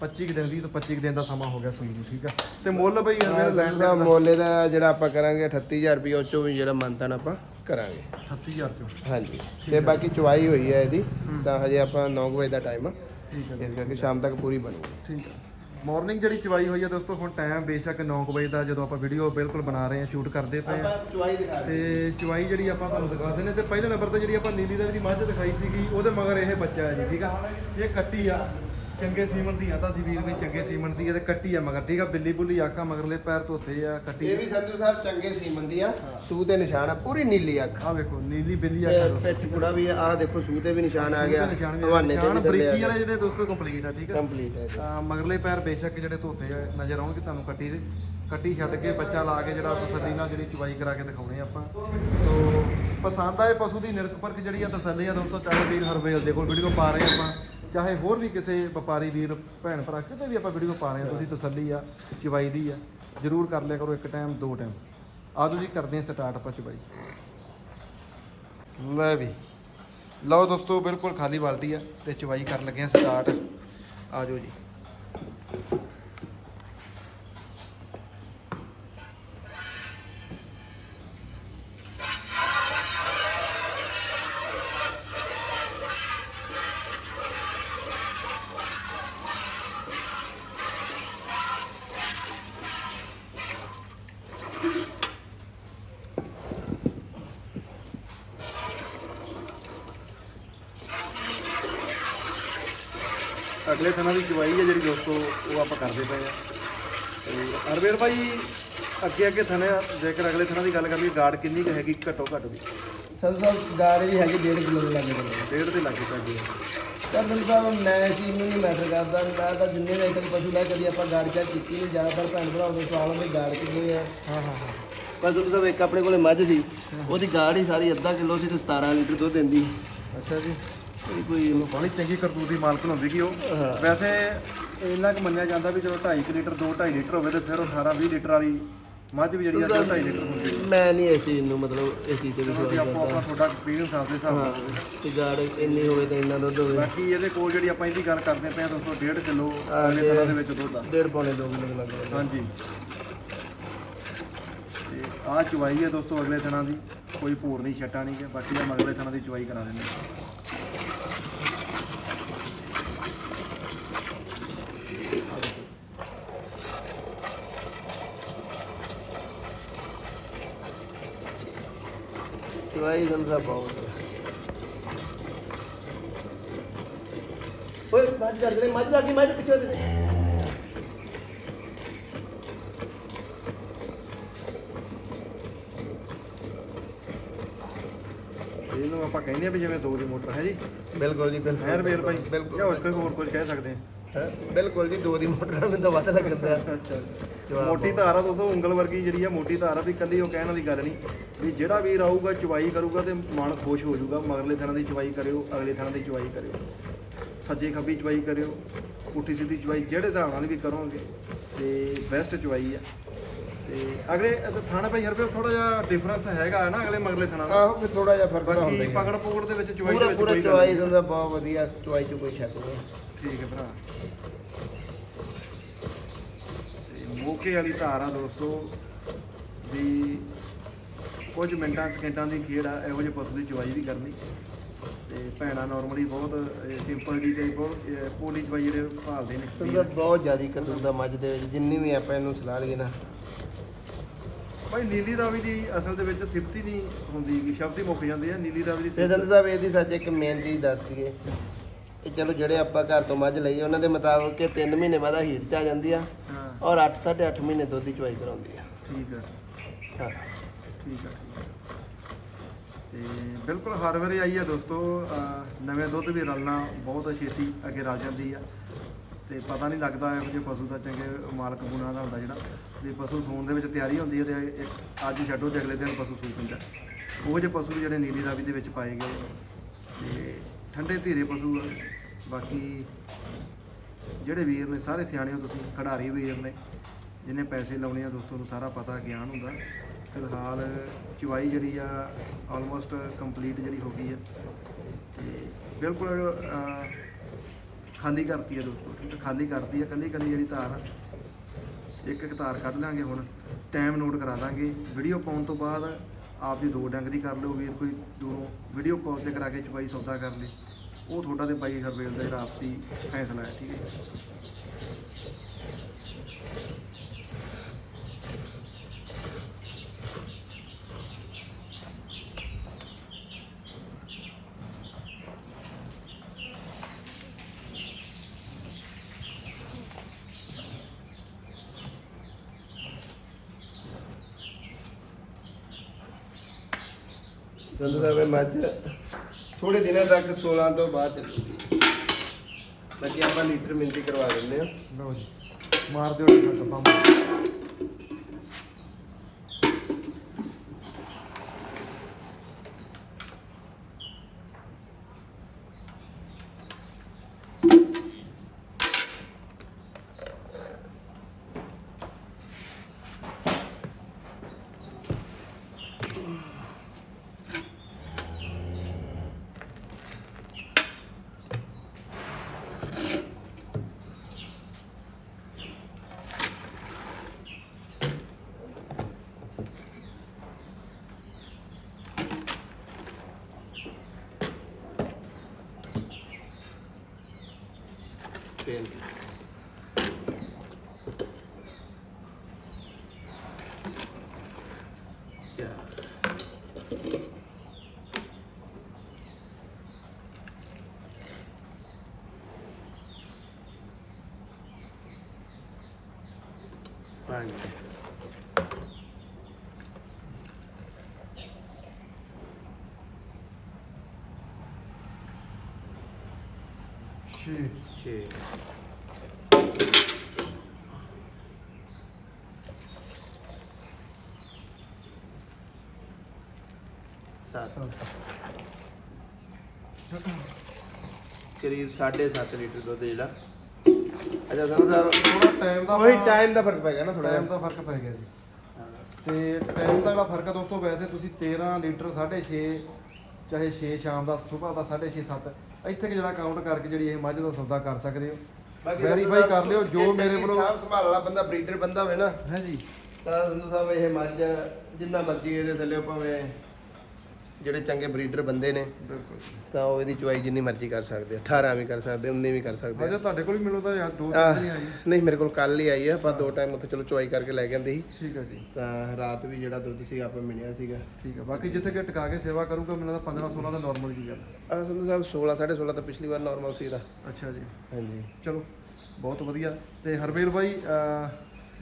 25 ਕੁ ਦਿਨ ਦੀ ਤੋਂ 25 ਕੁ ਦਿਨ ਦਾ ਸਮਾਂ ਹੋ ਗਿਆ ਸੂਈ ਨੂੰ ਠੀਕ ਆ? ਤੇ ਮੁੱਲ ਬਈ ਲੈਣ ਦਾ ਦਾ? ਮੋਲੇ ਦਾ ਜਿਹੜਾ ਆਪਾਂ ਕਰਾਂਗੇ 38000 ਰੁਪਏ ਉਹ ਚੋਂ ਵੀ ਜਿਹੜਾ ਮੰਨਤਾਨ ਆਪਾਂ ਕਰਾਂਗੇ। 38000 ਚੋਂ। ਹਾਂਜੀ। ਤੇ ਬਾਕੀ ਚਵਾਈ ਹੋਈ ਹੈ ਇਹਦੀ ਤਾਂ ਹਜੇ ਆਪਾਂ 9 ਵਜੇ ਦਾ ਟਾਈਮ ਆ। ਠੀਕ ਹੈ ਇਸ ਕਰਕੇ ਸ਼ਾਮ ਤੱਕ ਪੂਰੀ ਬਣੂਗੀ। ਠੀਕ ਹੈ ਮਾਰਨਿੰਗ ਜਿਹੜੀ ਚਵਾਈ ਹੋਈ ਆ ਦੋਸਤੋ ਹੁਣ ਟਾਈਮ ਬੇਸ਼ੱਕ 9 ਕੁ ਵਜੇ ਦਾ ਜਦੋਂ ਆਪਾਂ ਵੀਡੀਓ ਬਿਲਕੁਲ ਬਣਾ ਰਹੇ ਹਾਂ ਸ਼ੂਟ ਕਰਦੇ ਪਏ ਆ। ਚਵਾਈ ਦਿਖਾ ਤੇ ਚਵਾਈ ਜਿਹੜੀ ਆਪਾਂ ਤੁਹਾਨੂੰ ਦਿਖਾ ਦਿੰਦੇ ਤੇ ਪਹਿਲੇ ਨੰਬਰ ਤੇ ਜਿਹੜੀ ਆਪਾਂ ਨੀਲੀ ਦੇ ਦੀ ਮੱਝ ਦਿਖਾਈ ਸੀਗੀ ਉਹਦੇ ਮਗਰ ਇਹ ਬੱਚਾ ਹੈ ਜੀ ਠੀਕ ਆ? ਇਹ ਕੱਟੀ ਆ। ਚੰਗੇ ਸੀਮਨ ਦੀ ਆਂਦਾ ਸੀ ਵੀਰ ਵੀ ਚੰਗੇ ਸੀਮਨ ਦੀ ਆ ਤੇ ਕੱਟੀ ਆ ਮਗਰ ਠੀਕ ਆ? ਬਿੱਲੀ ਬੁੱਲੀ ਆਖਾਂ ਮਗਰਲੇ ਪੈਰ ਧੋਤੇ ਆ ਕੱਟੀ ਇਹ ਵੀ ਸੰਧੂ ਸਾਹਿਬ ਚੰਗੇ ਸੀਮਨ ਦੀ ਆ ਸੂ ਦੇ ਨਿਸ਼ਾਨ ਆ ਪੂਰੀ ਨੀਲੀ ਅੱਖ। ਆ ਵੇਖੋ ਨੀਲੀ ਬਿੱਲੀ ਆ। ਤੇ ਪਿੱਠ ਪੂੜਾ ਵੀ ਆ ਦੇਖੋ ਸੂ ਤੇ ਵੀ ਨਿਸ਼ਾਨ ਆ ਗਿਆ ਹਵਾਨੇ ਤੇ ਨਿਸ਼ਾਨ ਬਰੀਕੀ ਵਾਲੇ ਜਿਹੜੇ ਦੋਸਤੋ ਕੰਪਲੀਟ ਆ ਠੀਕ ਆ? ਕੰਪਲੀਟ ਹੈ ਤਾਂ ਮਗਰਲੇ ਪੈਰ ਬੇਸ਼ੱਕ ਜਿਹੜੇ ਧੋਤੇ ਆ ਨਜ਼ਰ ਆਉਣਗੇ ਤੁਹਾਨੂੰ ਕੱਟੀ ਦੇ। ਕੱਟੀ ਛੱਡ ਕੇ ਬੱਚਾ ਲਾ ਕੇ ਜਿਹੜਾ ਤਸੱਲੀ ਨਾਲ ਜਿਹੜੀ ਚਵਾਈ ਕਰਾ ਕੇ ਦਿਖਾਉਣੇ ਆਪਾਂ। ਤੋਂ ਪਸੰਦ ਆਏ ਪਸ਼ੂ ਦੀ ਨਿਰਖ ਪਰਖ ਜਿਹੜੀ ਆ ਤਸੱਲੀ ਆ ਦੋਸਤੋ ਚਾਹੇ ਵੀਰ ਹਰਵੇਲ ਦੇ ਕੋਲ ਵੀਡੀਓ ਪਾ ਰਹੇ ਆਪਾਂ। ਚਾਹੇ ਹੋਰ ਵੀ ਕਿਸੇ ਵਪਾਰੀ ਵੀਰ, ਭੈਣ ਭਰਾ, ਕਿਤੇ ਵੀ ਆਪਾਂ ਵੀਡੀਓ ਪਾ ਰਹੇ ਹਾਂ, ਤੁਸੀਂ ਤਸੱਲੀ ਆ ਚਵਾਈ ਦੀ ਆ, ਜਰੂਰ ਕਰ ਲਿਆ ਕਰੋ ਇੱਕ ਟਾਈਮ ਦੋ ਟਾਈਮ ਆਜੋ ਜੀ, ਕਰਦੇ ਹਾਂ ਸਟਾਰਟ ਆਪਾਂ ਚਵਾਈ ਲੈ ਵੀ। ਲਓ ਦੋਸਤੋ, ਬਿਲਕੁਲ ਖਾਲੀ ਬਾਲਟੀ ਆ ਤੇ ਚਵਾਈ ਕਰਨ ਲੱਗੇ ਆ ਸਟਾਰਟ ਆਜੋ ਜੀ। ਅਗਲੇ ਥਣਾ ਦੀ ਚਵਾਈ ਹੈ ਜਿਹੜੀ ਦੋਸਤੋ ਉਹ ਆਪਾਂ ਕਰਦੇ ਪਏ ਆ ਤੇ ਅਰਵੇਰ ਭਾਈ ਅੱਗੇ ਅੱਗੇ ਥਣੇ ਜੇਕਰ ਅਗਲੇ ਥਣਾ ਦੀ ਗੱਲ ਕਰ ਲਈ ਗਾੜ ਕਿੰਨੀ ਕੁ ਹੈਗੀ? ਘੱਟੋ ਘੱਟ ਵੀ। ਸੰਧੂ ਸਾਹਿਬ ਗਾੜੇ ਵੀ ਹੈਗੇ 1.5 ਕਿਲੋ ਦੇ ਲੱਗੇ ਨੇ ਡੇਢ ਦੇ ਲੱਗੇ ਪੈਂਦੀ ਹੈ। ਕਰਦਨ ਸਾਹਿਬ ਮੈਂ ਚੀਜ਼ ਨੂੰ ਨਹੀਂ ਮੈਟਰ ਕਰਦਾ। ਮੈਂ ਤਾਂ ਜਿੰਨੇ ਵੀ ਅਜੇ ਪਸ਼ੂ ਲੈ ਕਦੀ ਆਪਾਂ ਗਾੜ ਚਾ ਕੀਤੀ ਨਹੀਂ ਜ਼ਿਆਦਾਤਰ ਭੈਣ ਭਰਾ ਦੇ ਸਵਾਲ ਹੁੰਦੇ ਗਾੜ ਕਿੰਨੇ ਆ। ਹਾਂ ਹਾਂ ਹਾਂ। ਪਰ ਸੰਧੂ ਸਾਹਿਬ ਇੱਕ ਆਪਣੇ ਕੋਲੇ ਮੱਝ ਸੀ ਉਹਦੀ ਗਾੜ ਹੀ ਸਾਰੀ ਅੱਧਾ ਕਿਲੋ ਸੀ ਤੇ 17 ਲੀਟਰ ਦੁੱਧ ਦਿੰਦੀ। ਅੱਛਾ ਜੀ। ਇਹ ਕੋਈ ਬੜੀ ਚੰਗੀ ਕਰਤੂਤ ਦੀ ਮਾਲਕਨ ਹੁੰਦੀ ਕਿ ਉਹ ਵੈਸੇ ਇੰਨਾ ਕੁ ਮੰਨਿਆ ਜਾਂਦਾ ਵੀ ਜਦੋਂ 2.5 ਲੀਟਰ 2.5 ਲੀਟਰ ਹੋਵੇ ਤੇ ਫਿਰ ਉਹ 18 20 ਲੀਟਰ ਵਾਲੀ ਮੱਝ ਵੀ ਜਿਹੜੀ ਆ 2.5 ਲੀਟਰ ਹੁੰਦੀ ਮੈਂ ਨਹੀਂ ਇਸ ਚੀਜ਼ ਨੂੰ ਮਤਲਬ ਇਸ ਚੀਜ਼ ਤੇ ਵਿਸ਼ਵਾਸ ਆਪੋ ਆਪਣਾ ਕਰਦਾ। ਤੁਹਾਡਾ ਐਕਸਪੀਰੀਅੰਸ ਆਪਦੇ ਹਿਸਾਬ ਨਾਲ ਹੋਵੇ। ਕਿ ਗਾੜ ਇੰਨੀ ਹੋਵੇ ਤਾਂ ਇੰਨਾ ਦੁੱਧ ਹੋਵੇ। ਬਾਕੀ ਇਹਦੇ ਕੋਲ ਜਿਹੜੀ ਆਪਾਂ ਇਹਦੀ ਗੱਲ ਕਰਦੇ ਪਏ ਆ ਦੋਸਤੋ 1.5 ਕਿਲੋ ਅਗਲੇ ਦਿਨਾਂ ਦੇ ਵਿੱਚ ਦੁੱਧ ਆ। ਡੇਢ ਪੌਣੇ 2 ਕਿਲੋ ਲੱਗ ਹਾਂਜੀ। ਤੇ ਆਹ ਚੁਵਾਈ ਹੈ ਦੋਸਤੋ ਅਗਲੇ ਦਿਨਾਂ ਦੀ। ਕੋਈ ਭੂਰ ਨਹੀਂ, ਛੱਟਾ ਨਹੀਂ ਹੈ। ਬਾਕੀ ਆ ਅਗਲੇ ਦਿਨਾਂ ਦੀ ਚੁਵਾਈ ਕਰਾ ਦਿੰਦੇ। ਹਾਂ। ਚਵਾਈ ਸੰਧੂ ਸਾਹਿਬ ਬਹੁਤ ਓਏ, ਮੱਝ ਕਰ ਦੇ ਮੱਝ ਲੱਗੀ ਮੱਝ ਪਿੱਛੇ ਦੇ ਕਹਿੰਦੇ ਆ ਵੀ ਜਿਵੇਂ ਦੋ ਦੀ ਮੋਟਰ ਹੈ ਜੀ। ਬਿਲਕੁਲ ਜੀ ਹੈਰ ਵੇਰ ਭਾਈ? ਬਿਲਕੁਲ। ਜਾਂ ਉਸ ਕੋਈ ਹੋਰ ਕੁਝ ਕਹਿ ਸਕਦੇ ਹੈਂ? ਬਿਲਕੁਲ ਜੀ ਦੋ ਦੀ ਮੋਟਰ ਨਾਲ ਤਾਂ ਵੱਧ ਲੱਗਦਾ। ਆ ਮੋਟੀ ਧਾਰ ਆ ਦੋਸਤੋ ਉਂਗਲ ਵਰਗੀ ਜਿਹੜੀ ਆ ਮੋਟੀ ਧਾਰ ਆ ਵੀ ਕੱਲੀ ਉਹ ਕਹਿਣ ਵਾਲੀ ਗੱਲ ਨਹੀਂ। ਵੀ ਜਿਹੜਾ ਵੀਰ ਆਊਗਾ ਚੁਵਾਈ ਕਰੂਗਾ ਤੇ ਮਨ ਖੁਸ਼ ਹੋ ਜਾਊਗਾ। ਮਗਰਲੇ ਥਾਂ ਦੀ ਚੁਵਾਈ ਕਰਿਓ ਅਗਲੇ ਥਾਂ ਦੀ ਚੁਵਾਈ ਕਰਿਓ। ਸੱਜੇ ਖੱਬੀ ਚੁਵਾਈ ਕਰਿਓ ਪੁੱਠੀ ਸਿੱਧੀ ਚੁਵਾਈ ਜਿਹੜੇ ਹਿਸਾਬ ਨਾਲ ਵੀ ਕਰੋਗੇ ਤੇ ਬੈਸਟ ਚੁਆਈ ਆ। ਤੇ ਅਗਲੇ ਅ, ਥਾਣੇ ਭਾਈ ਹਰਪੇ ਥੋੜਾ ਜਿਹਾ ਡਿਫਰੈਂਸ ਹੈਗਾ ਨਾ ਅਗਲੇ ਮਗਲੇ ਥਾਣਾ ਦਾ। ਆਹੋ ਫਿਰ ਥੋੜਾ ਜਿਹਾ ਫ਼ਰਕ ਤਾਂ ਹੁੰਦਾ ਬਾਕੀ ਹੀ ਆ। ਪਕੜ ਪਕੜ ਦੇ ਵਿੱਚ ਚੁਆਈ ਦੇ ਪੂਰਾ ਵਿੱਚ ਪੂਰਾ ਕੋਈ ਗੱਲ ਚੁਆਈ ਨਹੀਂ। ਦਾ ਬਹੁਤ ਵਧੀਆ ਚੁਆਈ ਚ ਕੋਈ ਸ਼ੱਕ ਨਹੀਂ ਠੀਕ ਹੈ ਭਰਾ। ਤੇ ਮੋਕੇ ਵਾਲੀ ਧਾਰ ਆ ਦੋਸਤੋ ਵੀ ਕੁਝ ਮਿੰਟਾਂ ਸਕਿੰਟਾਂ ਦੀ ਖੇਡ ਆ ਇਹੋ ਜਿਹੇ ਪਸ਼ੂ ਦੀ ਚੁਆਈ ਵੀ ਕਰਨੀ। ਤੇ ਭੈਣਾ ਨਾਰਮਲੀ ਬਹੁਤ ਸਿੰਪਲ ਜੀ ਤੇ ਬਹੁਤ ਅਹ, ਪੋਲੀ ਚੁਆਈ ਜਿਹੜੇ ਭਾਲਦੇ ਨੇ। ਬਹੁਤ ਜ਼ਿਆਦੀ ਕਦੂਰ ਦਾ ਮੱਝ ਦੇ ਵਿੱਚ ਜਿੰਨੀ ਵੀ ਆਪਾਂ ਇਹਨੂੰ ਸਲਾਹ ਲਈਏ ਨਾ ਭਾਈ ਨੀਲੀ ਰਾਵੀ ਦੀ ਅਸਲ ਦੇ ਵਿੱਚ ਸਿਫਤ ਨਹੀਂ ਹੁੰਦੀ ਕਿ ਸ਼ਬਦ ਹੀ ਮੁੱਕ ਜਾਂਦੇ ਆ ਨੀਲੀ ਰਾਵੀ ਦੀ ਤੇ ਦੰਦ ਸਾਹਿਬ ਇਹਦੀ ਸੱਚ ਇੱਕ ਮੇਨ ਚੀਜ਼ ਦੱਸ ਦਈਏ ਇਹ ਚਲੋ ਜਿਹੜੇ ਆਪਾਂ ਘਰ ਤੋਂ ਮੱਝ ਲਈ ਉਹਨਾਂ ਦੇ ਮੁਤਾਬਕ ਕਿ 3 ਮਹੀਨੇ ਬਾਅਦ ਹੀਟ ਚ ਆ ਜਾਂਦੀ ਆ ਹਾਂ। ਔਰ 8 8.5 ਮਹੀਨੇ ਦੁੱਧ ਦੀ ਚੁਆਈ ਕਰਾਉਂਦੀ ਆ। ਠੀਕ ਹੈ ਹਾਂ। ਠੀਕ ਆ ਠੀਕ ਆ। ਤੇ ਬਿਲਕੁਲ ਹਰ ਵਾਰੀ ਆਈ ਆ ਦੋਸਤੋ ਅਹ ਨਵੇਂ ਦੁੱਧ ਵੀ ਰਲਣਾ ਬਹੁਤ ਛੇਤੀ ਅੱਗੇ ਰਲ ਜਾਂਦੀ ਆ। ਤੇ ਪਤਾ ਨਹੀਂ ਲੱਗਦਾ ਇਹੋ ਜਿਹੇ ਪਸ਼ੂ ਦਾ ਚੰਗੇ ਮਾਲਕ ਗੁਣਾ ਦਾ ਹੁੰਦਾ ਜਿਹੜਾ। ਵੀ ਪਸ਼ੂ ਸੂਣ ਦੇ ਵਿੱਚ ਤਿਆਰੀ ਹੁੰਦੀ ਹੈ ਤੇ ਇੱਕ ਅੱਜ ਛੱਡੋ ਤੇ ਅਗਲੇ ਦਿਨ ਪਸ਼ੂ ਸੂ ਪੈਂਦਾ। ਉਹ ਜਿਹੇ ਪਸ਼ੂ ਜਿਹੜੇ ਨੀਲੀ ਰਾਵੀ ਦੇ ਵਿੱਚ ਪਾਏ ਗਏ ਤੇ ਠੰਡੇ ਧੀਰੇ ਪਸ਼ੂ ਆ। ਬਾਕੀ ਜਿਹੜੇ ਵੀਰ ਨੇ, ਸਾਰੇ ਸਿਆਣੇ ਹੋ ਤੁਸੀਂ, ਖਿਡਾਰੀ ਵੀਰ ਨੇ ਜਿਹਨੇ ਪੈਸੇ ਲਾਉਣੇ ਆ ਦੋਸਤੋ ਨੂੰ ਸਾਰਾ ਪਤਾ, ਗਿਆਨ ਹੁੰਦਾ। ਫਿਲਹਾਲ ਚਵਾਈ ਜਿਹੜੀ ਆ ਆਲਮੋਸਟ ਕੰਪਲੀਟ ਜਿਹੜੀ ਹੋ ਗਈ ਆ। ਤੇ ਬਿਲਕੁਲ ਖਾਲੀ ਕਰਤੀ ਹੈ ਦੋਸਤੋ। ਖਾਲੀ ਕਰਤੀ ਆ ਕੱਲੀ ਕੱਲੀ ਜਿਹੜੀ ਤਾਰ ਆ, ਇੱਕ ਇੱਕ ਤਾਰ ਕੱਢ ਲਾਂਗੇ ਹੁਣ ਟਾਈਮ ਨੋਟ ਕਰਾ ਦਾਂਗੇ ਵੀਡੀਓ ਪਾਉਣ ਤੋਂ ਬਾਅਦ ਆਪ ਦੀ ਦੋ ਡੰਗ ਦੀ ਕਰ ਲਿਓ, ਵੀਰ ਕੋਈ ਦੂਰੋਂ ਵੀਡੀਓ ਕਾਲ ਤੇ ਕਰਾ ਕੇ ਚੁਆਈ ਸੌਦਾ ਕਰ ਲਈ ਉਹ ਤੁਹਾਡਾ ਤੇ ਬਾਈ ਹਰਵੇਲ ਦਾ ਜਿਹੜਾ ਆਪਸੀ ਫੈਸਲਾ ਹੈ, ਠੀਕ ਹੈ ਸੰਧੂ ਮੱਝ। ਥੋੜੇ ਦਿਨਾਂ ਤੱਕ 16 ਤੋਂ ਬਾਅਦ ਚੱਲੂਗੀ। ਬਾਕੀ ਆਪਾਂ ਲੀਟਰ ਮਿੰਤੀ ਕਰਵਾ ਦਿੰਦੇ ਆ ਲਓ ਜੀ। ਮਾਰ ਦਿਓ ਜੀ পেন Thank you. 6 ਕਰੀਬ 7.5 ਲੀਟਰ ਦੁੱਧ ਜਿਹੜਾ। ਅੱਛਾ ਸਰ ਸਰ ਥੋੜਾ ਟਾਈਮ ਦਾ ਉਹੀ ਟਾਈਮ ਦਾ ਫ਼ਰਕ ਪੈ ਗਿਆ ਨਾ ਥੋੜਾ ਟਾਈਮ ਦਾ ਫ਼ਰਕ ਪੈ ਗਿਆ ਜੀ। ਤੇ ਟਾਈਮ ਦਾ ਜਿਹੜਾ ਫ਼ਰਕ ਆ ਦੋਸਤੋ ਵੈਸੇ ਤੁਸੀਂ 13 ਲੀਟਰ 6.5 ਚਾਹੇ 6 ਸ਼ਾਮ ਦਾ ਸਵੇਰ ਦਾ 6.5 7 ਇੱਥੇ ਕਿ ਜਿਹੜਾ ਕਾਊਂਟ ਕਰਕੇ ਜਿਹੜੀ ਇਹ ਮੱਝ ਦਾ ਸੌਦਾ ਕਰ ਸਕਦੇ ਹੋ। ਵੈਰੀਫਾਈ ਕਰ ਲਿਓ ਜੋ ਮੇਰੇ ਵੱਲੋਂ ਸਾਫ਼ ਸੰਭਾਲ ਵਾਲਾ ਬੰਦਾ ਬਰੀਡਰ ਬੰਦਾ ਹੋਵੇ ਨਾ ਹੈ ਜੀ ਤਾਂ ਸੰਧੂ ਸਾਹਿਬ ਇਹ ਮੱਝ ਜਿੰਨਾ ਮਰਜ਼ੀ ਇਹਦੇ ਥੱਲੇ ਭਾਵੇਂ ਜਿਹੜੇ ਚੰਗੇ ਬਰੀਡਰ ਬੰਦੇ ਨੇ ਬਿਲਕੁਲ। ਤਾਂ ਉਹ ਇਹਦੀ ਚੁਆਈ ਜਿੰਨੀ ਮਰਜ਼ੀ ਕਰ ਸਕਦੇ ਆ 18 ਵੀ ਕਰ ਸਕਦੇ 19 ਵੀ ਕਰ ਸਕਦੇ ਆ। ਤੁਹਾਡੇ ਕੋਲ ਹੀ ਮਿਲੂ ਤਾਂ ਯਾਰ ਦੋ ਤਿੰਨ ਨਹੀਂ ਆਈ। ਨਹੀਂ ਮੇਰੇ ਕੋਲ ਕੱਲ ਹੀ ਆਈ ਆ ਆਪਾਂ ਦੋ ਟਾਈਮ ਉੱਥੇ ਚਲੋ ਚੁਆਈ ਕਰਕੇ ਲੈ ਕੇ ਆਂਦੇ ਸੀ। ਠੀਕ ਹੈ ਜੀ। ਤਾਂ ਰਾਤ ਵੀ ਜਿਹੜਾ ਦੁੱਧ ਸੀ ਆਪਾਂ ਮਿਲਿਆ ਸੀਗਾ। ਠੀਕ ਹੈ ਬਾਕੀ ਜਿੱਥੇ ਕਿ ਟਿਕਾ ਕੇ ਸੇਵਾ ਕਰੂਗਾ ਮੈਨੂੰ ਲੱਗਦਾ 15 16 ਦਾ ਨਾਰਮਲ ਜੀ ਗੱਲ ਆ। ਸੰਧੂ ਸਾਹਿਬ 16 16.5 ਤਾਂ ਪਿਛਲੀ ਵਾਰ ਨਾਰਮਲ ਸੀ ਦਾ ਅੱਛਾ ਜੀ। ਹਾਂਜੀ। ਚਲੋ ਬਹੁਤ ਵਧੀਆ। ਤੇ ਹਰਵੇਲ ਬਾਈ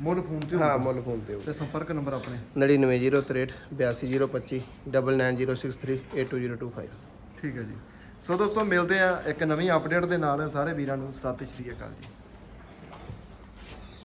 ਮੁੱਲ ਫੋਨ ਤੇ ਹਾਂ। ਮੁੱਲ ਫੋਨ ਤੇ ਤੇ ਸੰਪਰਕ ਨੰਬਰ ਆਪਣੇ? 99063 82025 99063 82025 ਠੀਕ ਹੈ ਜੀ। ਸੋ ਦੋਸਤੋ ਮਿਲਦੇ ਆ ਇੱਕ ਨਵੀਂ ਅਪਡੇਟ ਦੇ ਨਾਲ ਸਾਰੇ ਵੀਰਾਂ ਨੂੰ। ਸਤਿ ਸ਼੍ਰੀ ਅਕਾਲ ਜੀ।